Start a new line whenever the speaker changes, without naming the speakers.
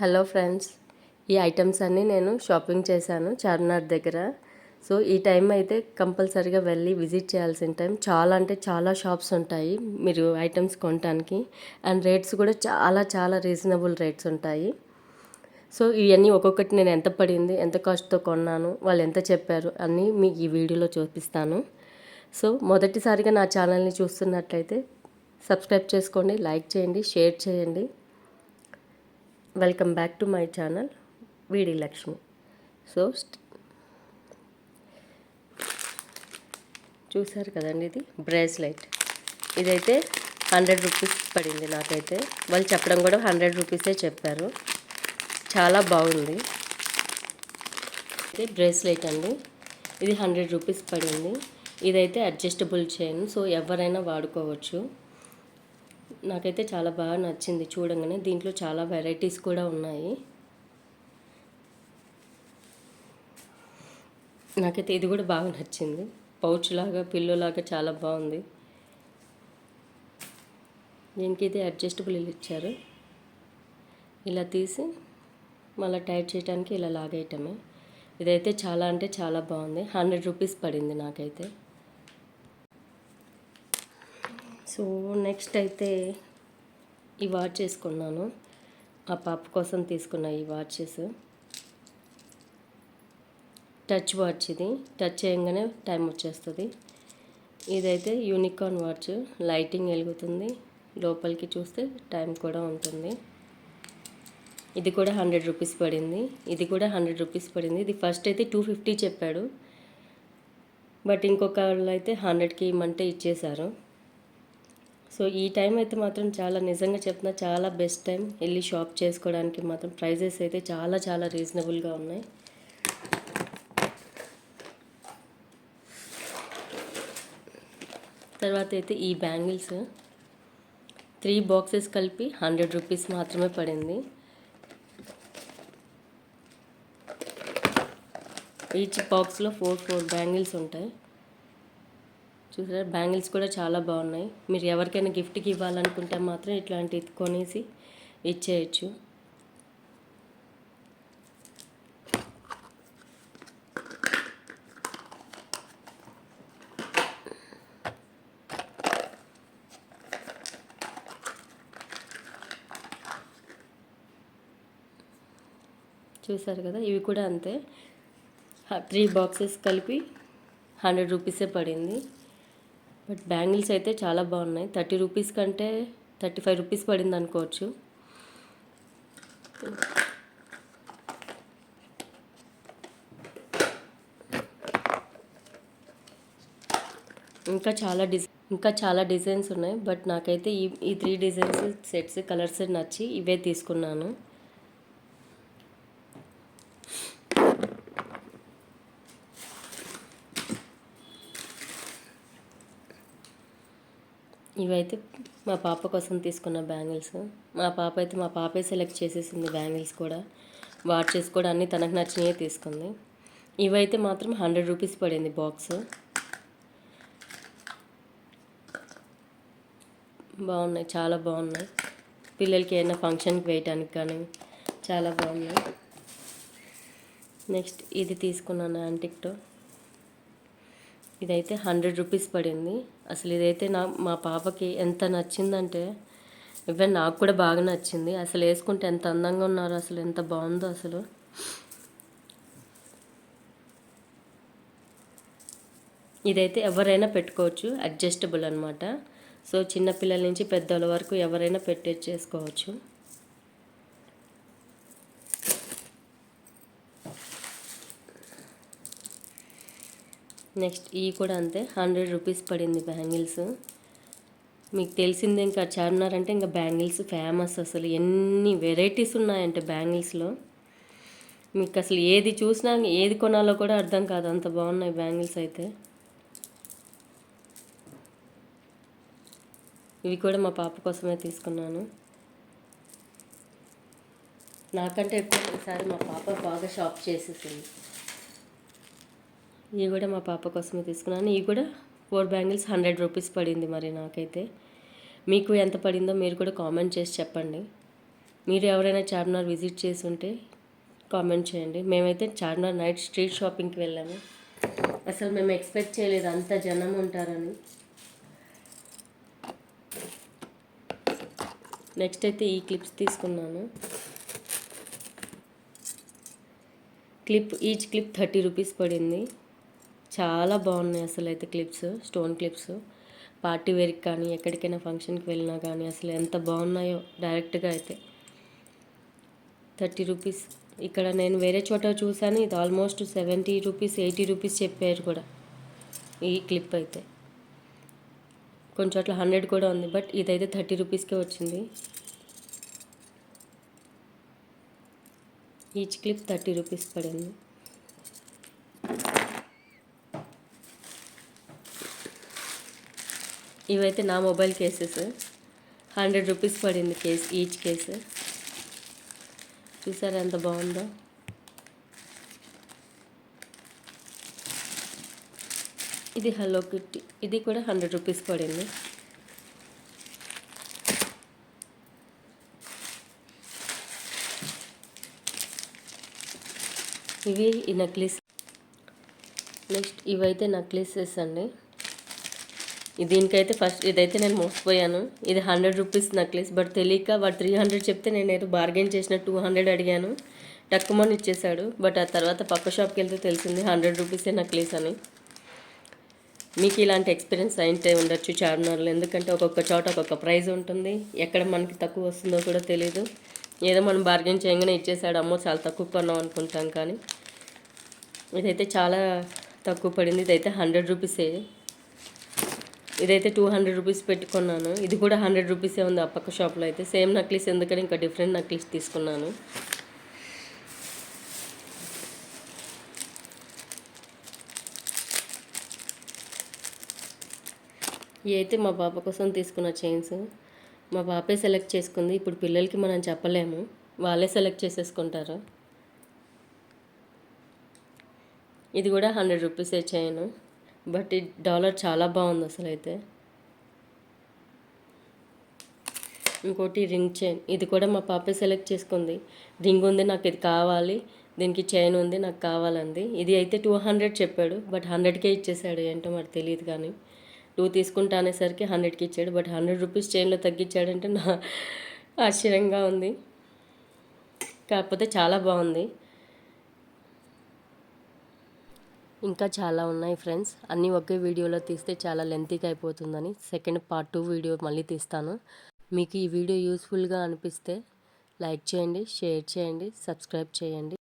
Hello friends ఈ items అన్నీ నేను షాపింగ్ చేశాను చార్మినార్ దగ్గర. సో ఈ టైం అయితే కంపల్సరీగా వెళ్ళి విజిట్ చేయాల్సిన టైం చాలా అంటే చాలా షాప్స్ ఉంటాయి మీరు ఐటమ్స్ కొనడానికి అండ్ రేట్స్ కూడా చాలా చాలా రీజనబుల్ రేట్స్ ఉంటాయి. సో ఇవన్నీ ఒక్కొక్కటి నేను ఎంత పడింది ఎంత కాస్ట్తో కొన్నాను వాళ్ళు ఎంత చెప్పారు అన్నీ మీకు ఈ వీడియోలో చూపిస్తాను. సో మొదటిసారిగా నా ఛానల్ని చూస్తున్నట్లయితే సబ్స్క్రైబ్ చేసుకోండి లైక్ చేయండి షేర్ చేయండి. Welcome back to my channel వీడి లక్ష్మి. సో చూసారు కదండి ఇది? బ్రేస్లెట్. ఇదైతే హండ్రెడ్ రూపీస్ పడింది నాకైతే. వాళ్ళు చెప్పడం కూడా హండ్రెడ్ రూపీసే చెప్పారు. చాలా బాగుంది. ఇది బ్రేస్లెట్ అండి. ఇది హండ్రెడ్ రూపీస్ పడింది. ఇదైతే అడ్జస్టబుల్ చైన్ సో ఎవరైనా వాడుకోవచ్చు. నాకైతే చాలా బాగా నచ్చింది చూడంగానే. దీంట్లో చాలా వెరైటీస్ కూడా ఉన్నాయి. నాకైతే ఇది కూడా బాగా నచ్చింది. పౌచ్ లాగా పిల్లో లాగా చాలా బాగుంది. దీనికి ఇది అడ్జస్టబుల్ ఇచ్చారు. ఇలా తీసి మళ్ళీ టైట్ చేయడానికి ఇలా లాగేయటమే. ఇదైతే చాలా అంటే చాలా బాగుంది. హండ్రెడ్ రూపీస్ పడింది నాకైతే. సో నెక్స్ట్ అయితే ఈ వాచ్ చేసుకున్నాను ఆ పాప కోసం తీసుకున్న ఈ వాచెస్. టచ్ వాచ్ ఇది. టచ్ చేయగానే టైం వచ్చేస్తుంది. ఇదైతే యూనికార్న్ వాచ్. లైటింగ్ వెలుగుతుంది. లోపలికి చూస్తే టైం కూడా ఉంటుంది. ఇది కూడా హండ్రెడ్ రూపీస్ పడింది. ఇది కూడా హండ్రెడ్ రూపీస్ పడింది. ఇది ఫస్ట్ అయితే టూ ఫిఫ్టీ చెప్పాడు. బట్ ఇంకొక వాళ్ళు అయితే హండ్రెడ్కి ఇమ్మంటే ఇచ్చేశారు. సో ఈ టైం అయితే మాత్రం చాలా నిజంగా చెప్తున్నా చాలా బెస్ట్ టైం. వెళ్ళి షాప్ చేసుకోవడానికి మాత్రం ప్రైజెస్ అయితే చాలా చాలా రీజనబుల్గా ఉన్నాయి. తర్వాత అయితే ఈ బ్యాంగిల్స్. త్రీ బాక్సెస్ కలిపి హండ్రెడ్ రూపీస్ మాత్రమే పడింది. ఈచ్ బాక్స్లో ఫోర్ ఫోర్ బ్యాంగిల్స్ ఉంటాయి. చూసారా? బ్యాంగిల్స్ కూడా చాలా బాగున్నాయి. మీరు ఎవరికైనా గిఫ్ట్కి ఇవ్వాలనుకుంటే మాత్రం ఇట్లాంటివి కొనేసి ఇచ్చేయచ్చు. చూసారు కదా? ఇవి కూడా అంతే. త్రీ బాక్సెస్ కలిపి హండ్రెడ్ రూపీసే పడింది. బట్ బ్యాంగిల్స్ అయితే చాలా బాగున్నాయి. థర్టీ రూపీస్ కంటే థర్టీ ఫైవ్ రూపీస్ పడింది అనుకోవచ్చు. ఇంకా చాలా డిజైన్ ఇంకా చాలా డిజైన్స్ ఉన్నాయి. బట్ నాకైతే ఈ ఈ త్రీ డిజైన్స్ సెట్స్ కలర్స్ నచ్చి ఇవే తీసుకున్నాను. ఇవైతే మా పాప కోసం తీసుకున్న బ్యాంగిల్స్. మా పాప అయితే మా పాపే సెలెక్ట్ చేసేసింది బ్యాంగిల్స్ కూడా. వాచెస్ కూడా అన్నీ తనకు నచ్చినవే తీసుకుంది. ఇవైతే మాత్రం హండ్రెడ్ రూపీస్ పడింది బాక్స్. బాగున్నాయి చాలా బాగున్నాయి. పిల్లలకి ఏమైనా ఫంక్షన్కి వేయటానికి కానీ చాలా బాగున్నాయి. నెక్స్ట్ ఇది తీసుకున్నాను యాంటిక్టో ఇదైతే హండ్రెడ్ రూపీస్ పడింది. అసలు ఇదైతే నా మా పాపకి ఎంత నచ్చిందంటే ఈవెన్ నాకు కూడా బాగా నచ్చింది. అసలు వేసుకుంటే ఎంత అందంగా ఉన్నారు అసలు ఎంత బాగుందో అసలు. ఇదైతే ఎవరైనా పెట్టుకోవచ్చు అడ్జస్టబుల్ అనమాట సో చిన్నపిల్లల నుంచి పెద్దల వరకు ఎవరైనా పెట్టేసుకోవచ్చు నెక్స్ట్ ఈ కూడా అంతే. హండ్రెడ్ రూపీస్ పడింది బ్యాంగిల్స్. మీకు తెలిసిందే ఇంకా చార్మినార్ అంటే ఇంకా బ్యాంగిల్స్ ఫేమస్ అసలు. ఎన్ని వెరైటీస్ ఉన్నాయంటే బ్యాంగిల్స్లో. మీకు అసలు ఏది చూసినా ఏది కొనాలో కూడా అర్థం కాదు. అంత బాగున్నాయి బ్యాంగిల్స్ అయితే. ఇవి కూడా మా పాప కోసమే తీసుకున్నాను. నాకంటే ఎక్కువ ఈసారి మా పాప బాగా షాప్ చేసేసింది. ఇవి కూడా మా పాప కోసమే తీసుకున్నాను. ఇవి కూడా ఫోర్ బ్యాంగిల్స్ హండ్రెడ్ రూపీస్ పడింది మరి నాకైతే. మీకు ఎంత పడిందో మీరు కూడా కామెంట్ చేసి చెప్పండి. మీరు ఎవరైనా చార్మినార్ విజిట్ చేసి ఉంటే కామెంట్ చేయండి. మేమైతే చార్మినార్ నైట్ స్ట్రీట్ షాపింగ్కి వెళ్ళాము. అసలు మేము ఎక్స్పెక్ట్ చేయలేదు అంత జనం ఉంటారని. నెక్స్ట్ అయితే ఈ క్లిప్స్ తీసుకున్నాను. Clip each clip thirty rupees పడింది. చాలా బాగున్నాయి అసలు అయితే క్లిప్స్ స్టోన్ క్లిప్స్. పార్టీ వేర్కి కానీ ఎక్కడికైనా ఫంక్షన్కి వెళ్ళినా కానీ అసలు ఎంత బాగున్నాయో డైరెక్ట్గా అయితే. Thirty rupees. ఇక్కడ నేను వేరే చోట చూశాను ఇది almost seventy rupees eighty rupees చెప్పారు కూడా ఈ క్లిప్ అయితే. కొంచెం అట్లా హండ్రెడ్ కూడా ఉంది బట్ ఇదైతే థర్టీ రూపీస్కే వచ్చింది. ఈచ్ క్లిప్ థర్టీ రూపీస్ పడింది. ఇవైతే నా మొబైల్ కేసెస్. హండ్రెడ్ రూపీస్ పడింది కేస్ ఈచ్ కేసు. చూసారా ఎంత బాగుందో? ఇది హలో కిట్టి ఇది కూడా హండ్రెడ్ రూపీస్ పడింది. ఇవి ఈ నెక్లెస్. నెక్స్ట్ ఇవైతే నెక్లెసెస్ అండి దీనికైతే ఫస్ట్ ఇదైతే నేను మోసపోయాను. ఇది హండ్రెడ్ రూపీస్ నక్లెస్ బట్ తెలియక వాడు త్రీ హండ్రెడ్ చెప్తే నేను ఏదో బార్గెన్ చేసిన టూ హండ్రెడ్ అడిగాను. టక్కుమని ఇచ్చేసాడు బట్ ఆ తర్వాత పక్క షాప్కి వెళ్తే తెలిసింది హండ్రెడ్ రూపీసే నక్లీస్ అని. మీకు ఇలాంటి ఎక్స్పీరియన్స్ అయితే ఉండొచ్చు చార్మినార్లో ఎందుకంటే ఒక్కొక్క చోట ఒక్కొక్క ప్రైస్ ఉంటుంది. ఎక్కడ మనకి తక్కువ వస్తుందో కూడా తెలియదు ఏదో మనం బార్గెన్ చేయగానే ఇచ్చేసాడు అమ్మో చాలా తక్కువ కొన్నాం అనుకుంటాం కానీ. ఇదైతే చాలా తక్కువ పడింది ఇదైతే హండ్రెడ్ రూపీసే. ఇదైతే టూ హండ్రెడ్ రూపీస్ పెట్టుకున్నాను. ఇది కూడా హండ్రెడ్ రూపీసే ఉంది ఆ పక్క షాప్లో అయితే. సేమ్ నక్లీస్ ఎందుకని ఇంకా డిఫరెంట్ నక్లీస్ తీసుకున్నాను. ఇవి అయితే మా పాప కోసం తీసుకున్న చైన్స్. మా పాపే సెలెక్ట్ చేసుకుంది. ఇప్పుడు పిల్లలకి మనం చెప్పలేము. వాళ్ళే సెలెక్ట్ చేసేసుకుంటారు. ఇది కూడా హండ్రెడ్ రూపీసే చైన్. బట్ ఈ డాలర్ చాలా బాగుంది అసలు అయితే ఇంకోటి రింగ్ చైన్. ఇది కూడా మా పాపే సెలెక్ట్ చేసుకుంది. రింగ్ ఉంది నాకు ఇది కావాలి. దీనికి చైన్ ఉంది నాకు కావాలంది. ఇది అయితే టూ హండ్రెడ్ చెప్పాడు బట్ హండ్రెడ్కే ఇచ్చేసాడు. ఏంటో మరి తెలియదు కానీ. టూ తీసుకుంటా అనేసరికి హండ్రెడ్కి ఇచ్చాడు బట్ హండ్రెడ్ రూపీస్ చైన్లో తగ్గించాడంటే నా ఆశ్చర్యంగా ఉంది. కాకపోతే చాలా బాగుంది. ఇంకా చాలా ఉన్నాయి ఫ్రెండ్స్. అన్నీ ఒకే వీడియోలో తీస్తే చాలా లెంతీగా అయిపోతుందని సెకండ్ పార్ట్ టూ వీడియో మళ్ళీ తీస్తాను. మీకు ఈ వీడియో యూస్ఫుల్గా అనిపిస్తే లైక్ చేయండి షేర్ చేయండి సబ్స్క్రైబ్ చేయండి.